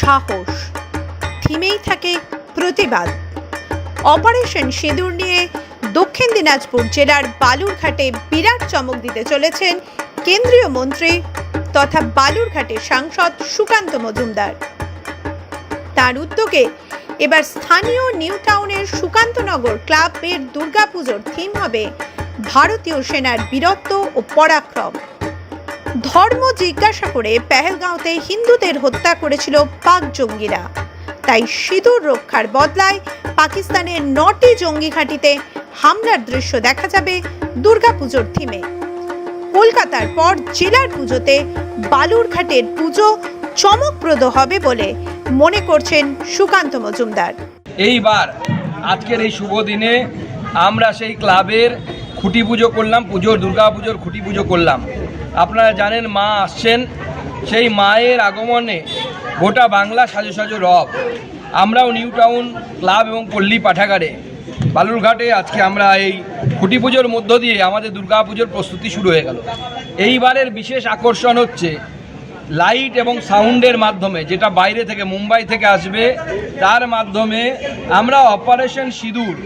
সাহস। থিমেই থাকে প্রতিবাদ। অপারেশন সিঁদুর নিয়ে দক্ষিণ দিনাজপুর জেলার বালুরঘাটে বিরাট চমক দিতে চলেছেন কেন্দ্রীয় মন্ত্রী তথা বালুরঘাটের সাংসদ সুকান্ত মজুমদার। তার উদ্যোগে এবার স্থানীয় নিউ টাউনের সুকান্তনগর ক্লাবের দুর্গাপুজোর থিম হবে ভারতীয় সেনার বীরত্ব ও পরাক্রম। ধর্ম জিজ্ঞাসা করে পেহেলগাঁওতে হিন্দুদের হত্যা করেছিল পাক জঙ্গিরা। তাই সিঁদুর রক্ষার বদলায় পাকিস্তানের নটি জঙ্গি ঘাঁটিতে হামলার দৃশ্য দেখা যাবে দুর্গাপুজোর থিমে। কলকাতার পর জেলার পুজোতে বালুরঘাটের পুজো চমকপ্রদ হবে বলে মনে করছেন সুকান্ত মজুমদার। এইবার আজকের এই শুভ দিনে আমরা সেই ক্লাবের খুঁটি পুজো করলাম, পুজোর দুর্গা পুজোর খুঁটি পুজো করলাম। আপনারা জানেন মা আসছেন, সেই মায়ের আগমনে গোটা বাংলা সাজো সাজো রব। আমরাও নিউ টাউন ক্লাব এবং পল্লী পাঠাগারে। বালুরঘাটে আজকে আমরা এই খুঁটি পুজোর মধ্য দিয়ে আমাদের দুর্গা পুজোর প্রস্তুতি শুরু হয়ে গেল। এইবারের বিশেষ আকর্ষণ হচ্ছে লাইট এবং সাউন্ডের মাধ্যমে, যেটা বাইরে থেকে মুম্বাই থেকে আসবে, তার মাধ্যমে আমরা অপারেশন সিঁদুর